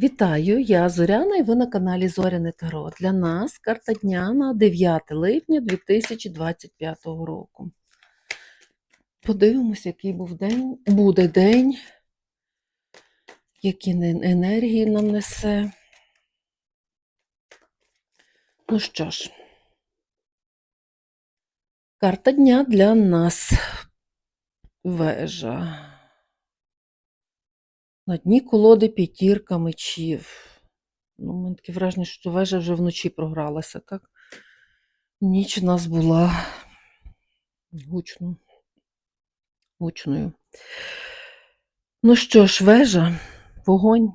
Вітаю, я Зоряна і ви на каналі Зоряне Таро. Для нас карта дня на 9 липня 2025 року. Подивимось, який був день, буде день, які енергії нам несе. Ну що ж, карта дня для нас вежа. На дні колоди п'ятірка мечів. Ну, мене таке враження, що вежа вже вночі програлася, так? Ніч у нас була гучно, гучною. Ну що ж, вежа, вогонь.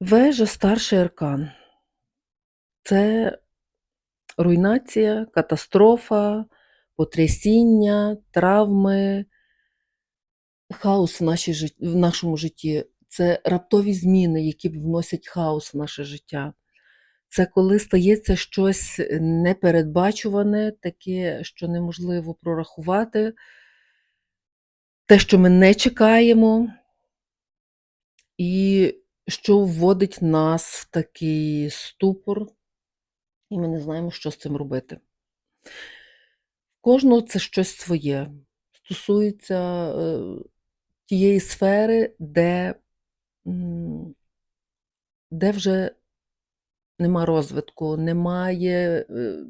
Вежа старший аркан. Це руйнація, катастрофа, потрясіння, травми, хаос в, нашій, в нашому житті. Це раптові зміни, які вносять хаос в наше життя. Це коли стається щось непередбачуване, таке, що неможливо прорахувати, те, що ми не чекаємо, і що вводить нас в такий ступор, і ми не знаємо, що з цим робити. Кожного це щось своє. Стосується е, тієї сфери, де, де вже нема розвитку, немає е,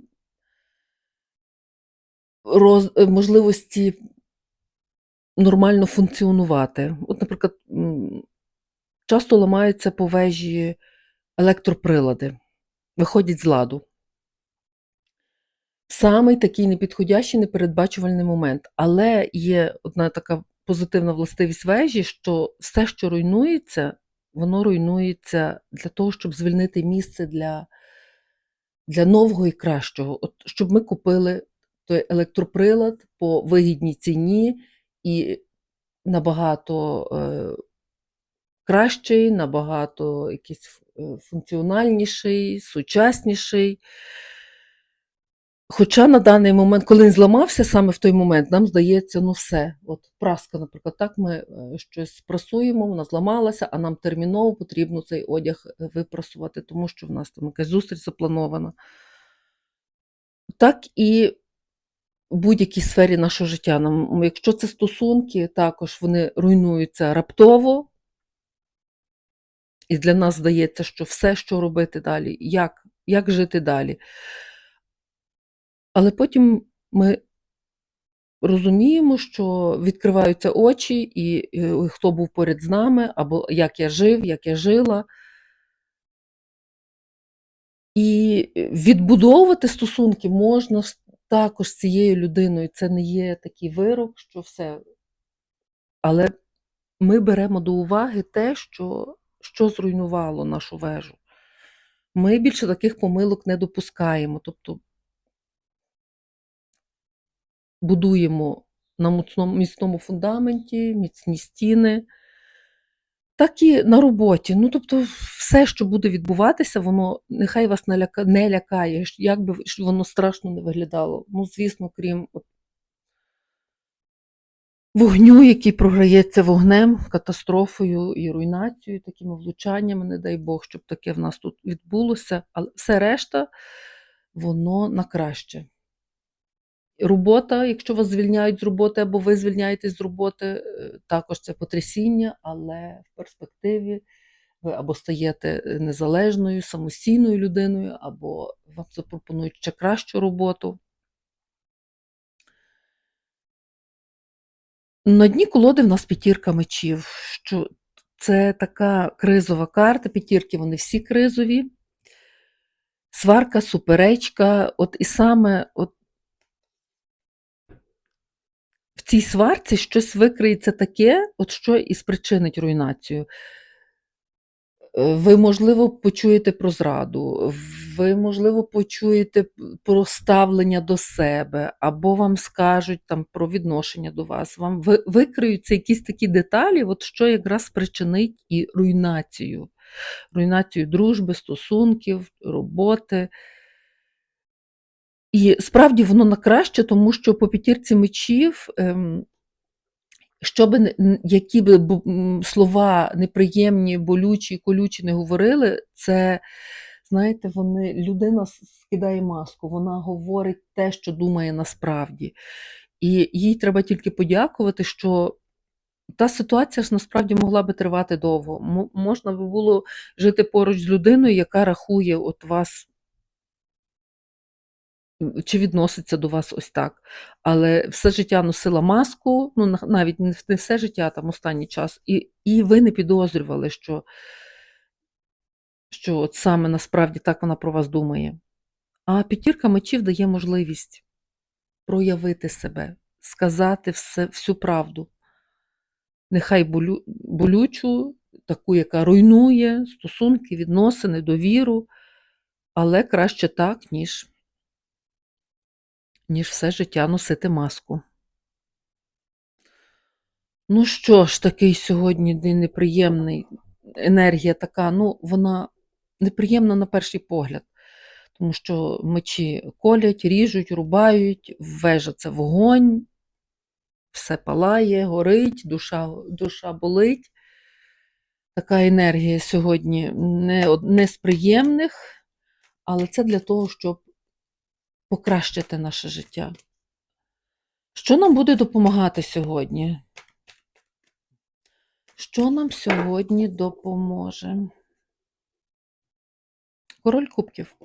роз, е, можливості нормально функціонувати. От, наприклад, часто ламаються по вежі електроприлади, виходять з ладу. Самий такий непідходящий, непередбачувальний момент. Але є одна така позитивна властивість вежі, що все, що руйнується, воно руйнується для того, щоб звільнити місце для, для нового і кращого. От, щоб ми купили той електроприлад по вигідній ціні і набагато е, кращий, набагато якийсь е, функціональніший, сучасніший. Хоча на даний момент, коли він зламався, саме в той момент, нам здається, ну все. От праска, наприклад, так ми е, щось прасуємо, вона зламалася, а нам терміново потрібно цей одяг е, випрасувати, тому що в нас там якась зустріч запланована. Так і в будь-якій сфері нашого життя. Нам, якщо це стосунки, також вони руйнуються раптово, і для нас здається, що все, що робити далі, як, як жити далі. Але потім ми розуміємо, що відкриваються очі, і е, хто був поряд з нами, або як я жив, як я жила. І відбудовувати стосунки можна також з цією людиною. Це не є такий вирок, що все. Але ми беремо до уваги те, що, що зруйнувало нашу вежу. Ми більше таких помилок не допускаємо. Тобто будуємо на міцному, міцному фундаменті, міцні стіни, так і на роботі. Ну, тобто, все, що буде відбуватися, воно нехай вас не, ляка, не лякає, як би воно страшно не виглядало. Ну, звісно, крім от, вогню, який програється вогнем, катастрофою і руйнацією, такими влучаннями, не дай Бог, щоб таке в нас тут відбулося. Але все решта, воно на краще. Робота, якщо вас звільняють з роботи або ви звільняєтесь з роботи, е, також це потрясіння, але в перспективі ви або стаєте е, незалежною, самостійною людиною, або вам запропонують ще кращу роботу. На дні колоди в нас п'ятірка мечів. Що це така кризова карта. П'ятірки вони всі кризові. Сварка, суперечка. От і саме от в цій сварці щось викриється таке, от що і спричинить руйнацію. Е, Ви, можливо, почуєте про зраду, ви, можливо, почуєте про ставлення до себе, або вам скажуть там про відношення до вас. Вам викриються якісь такі деталі, от що якраз спричинить і руйнацію. Руйнацію дружби, стосунків, роботи. І справді воно на краще, тому що по п'ятірці мечів ем, що би не- н- які м, слова неприємні, болючі, колючі не говорили, це, знаєте, вони, людина скидає маску, вона говорить те, що думає насправді. І їй треба тільки подякувати, що та ситуація ж насправді могла би тривати довго. Можна би було жити поруч з людиною, яка рахує от вас чи відноситься до вас ось так. Але все життя носила маску, ну навіть не все життя, там останній час, і, і ви не підозрювали, що, що от саме насправді так вона про вас думає. А п'ятірка мечів дає можливість проявити себе, сказати все, всю правду. Нехай болю, болючу, таку, яка руйнує стосунки, відносини, довіру, але краще так, ніж ніж все життя носити маску. Ну що ж, такий сьогодні день неприємний. Енергія така, ну, вона неприємна на перший погляд, тому що мечі колять, ріжуть, рубають, вежа це вогонь, все палає, горить, душа, душа болить. Така енергія сьогодні не, не з приємних, але це для того, щоб покращити наше життя. Що нам буде допомагати сьогодні? Що нам сьогодні допоможе? Король кубків.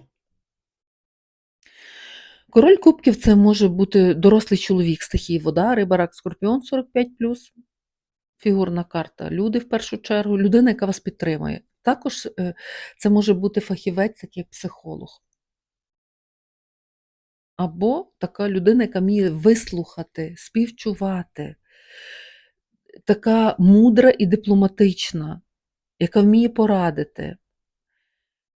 Король кубків це може бути дорослий чоловік стихії вода, риба, рак, скорпіон 45 фігурна карта. Люди в першу чергу, людина, яка вас підтримує. Також е, це може бути фахівець, як психолог. Або така людина, яка вміє вислухати, співчувати, така мудра і дипломатична, яка вміє порадити,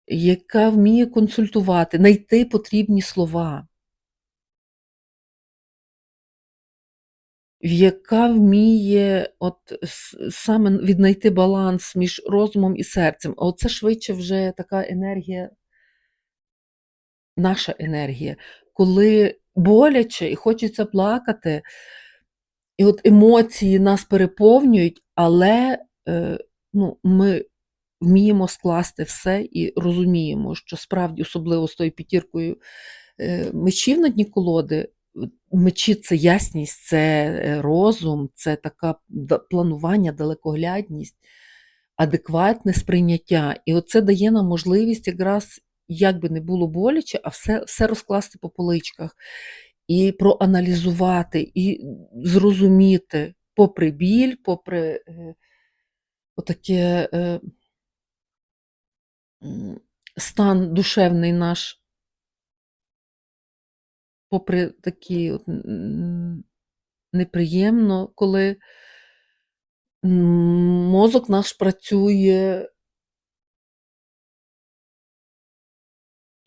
яка вміє консультувати, знайти потрібні слова, яка вміє от саме віднайти баланс між розумом і серцем. А оце швидше вже така енергія, наша енергія, коли боляче і хочеться плакати, і от емоції нас переповнюють, але е, ну, ми вміємо скласти все і розуміємо, що справді, особливо з тою п'ятіркою е, мечів на дні колоди, мечі це ясність, це е, розум, це така планування, далекоглядність, адекватне сприйняття. І оце дає нам можливість якраз, як би не було боляче, а все, все розкласти по поличках. І проаналізувати, і зрозуміти, попри біль, попри е, отаке е, стан душевний наш, попри такі от, неприємно, коли мозок наш працює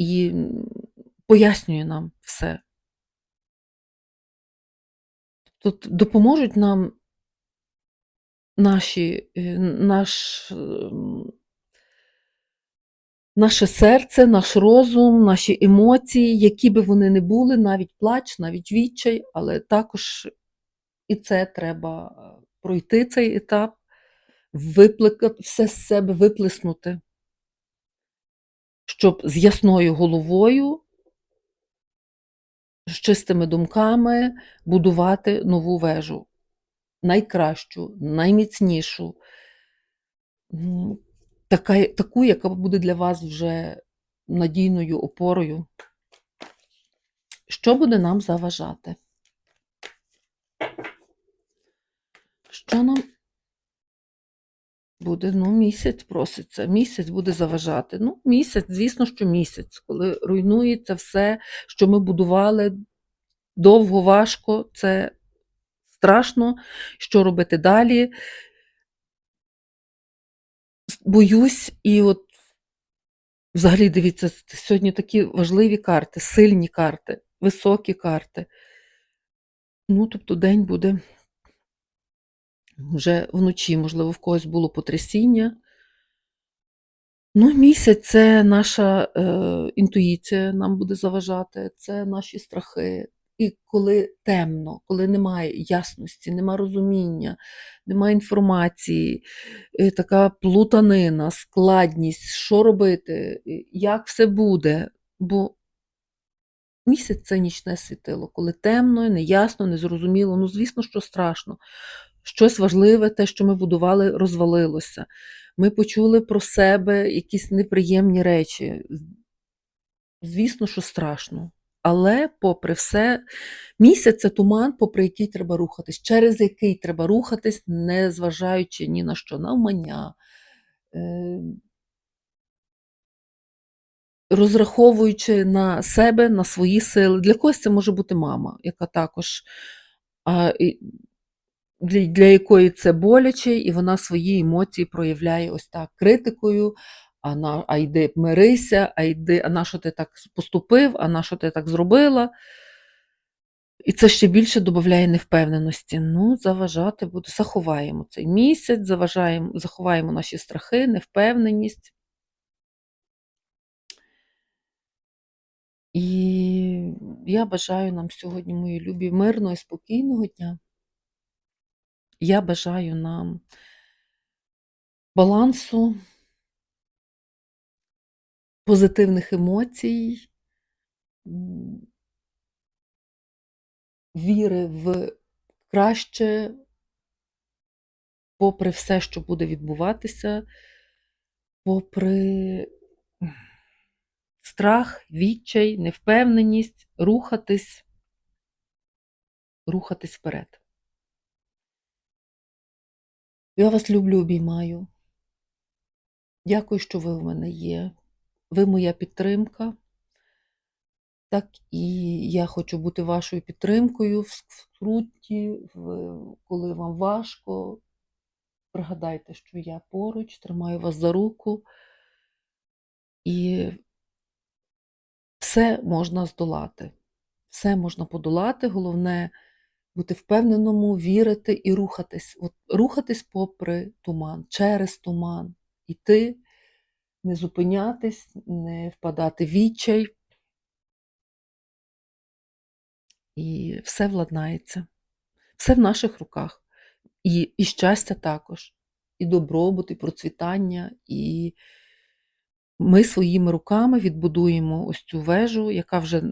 і пояснює нам все. Тут допоможуть нам наші, е, наш, ем, наше серце, наш розум, наші емоції, які би вони не були, навіть плач, навіть відчай, але також і це треба е, пройти цей етап, випликати все з себе виплеснути, щоб з ясною головою, з чистими думками будувати нову вежу. Найкращу, найміцнішу, така, таку, яка буде для вас вже надійною опорою. Що буде нам заважати? Що нам буде? Ну, місяць проситься, місяць буде заважати. Ну, місяць, звісно, що місяць, коли руйнується все, що ми будували довго, важко, це страшно. Що робити далі? Боюсь, і от взагалі дивіться, сьогодні такі важливі карти, сильні карти, високі карти. Ну, тобто день буде вже вночі, можливо, в когось було потрясіння. Ну, місяць це наша е, інтуїція нам буде заважати, це наші страхи. І коли темно, коли немає ясності, нема розуміння, нема інформації, е, така плутанина, складність, що робити, е, як все буде. Бо місяць це нічне світило, коли темно, неясно, незрозуміло. Ну, звісно, що страшно. Щось важливе, те, що ми будували, розвалилося. Ми почули про себе якісь неприємні речі. Звісно, що страшно. Але, попри все, місяць це туман, попри який треба рухатись, через який треба рухатись, не зважаючи ні на що, навмання, е, розраховуючи на себе, на свої сили. Для когось це може бути мама, яка також для, для якої це боляче, і вона свої емоції проявляє ось так критикою. А на а йди мирися, а йди, а на що ти так поступив, а на що ти так зробила. І це ще більше додає невпевненості. Ну, заважати буде. Заховаємо цей місяць, заважаємо, заховаємо наші страхи, невпевненість. І я бажаю нам сьогодні, мої любі, мирного і спокійного дня. Я бажаю нам балансу, позитивних емоцій, віри в краще, попри все, що буде відбуватися, попри страх, відчай, невпевненість, рухатись, рухатись вперед. Я вас люблю, обіймаю. Дякую, що ви в мене є. Ви моя підтримка. Так і я хочу бути вашою підтримкою в скруті, коли вам важко. Пригадайте, що я поруч, тримаю вас за руку, і все можна здолати. Все можна подолати. Головне бути впевненому, вірити і рухатись. От, Рухатись попри туман, через туман, іти, не зупинятись, не впадати в відчай. І все владнається. Все в наших руках. І, і щастя також, і добробут, і процвітання, і ми своїми руками відбудуємо ось цю вежу, яка вже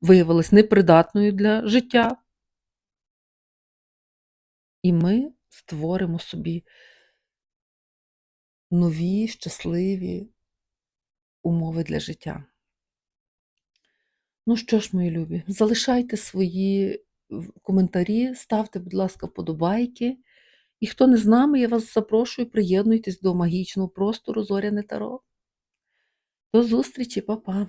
виявилась непридатною для життя. І ми створимо собі нові, щасливі умови для життя. Ну що ж, мої любі, залишайте свої коментарі, ставте, будь ласка, вподобайки. І хто не з нами, я вас запрошую, приєднуйтесь до магічного простору Зоряне Таро. До зустрічі, па-па!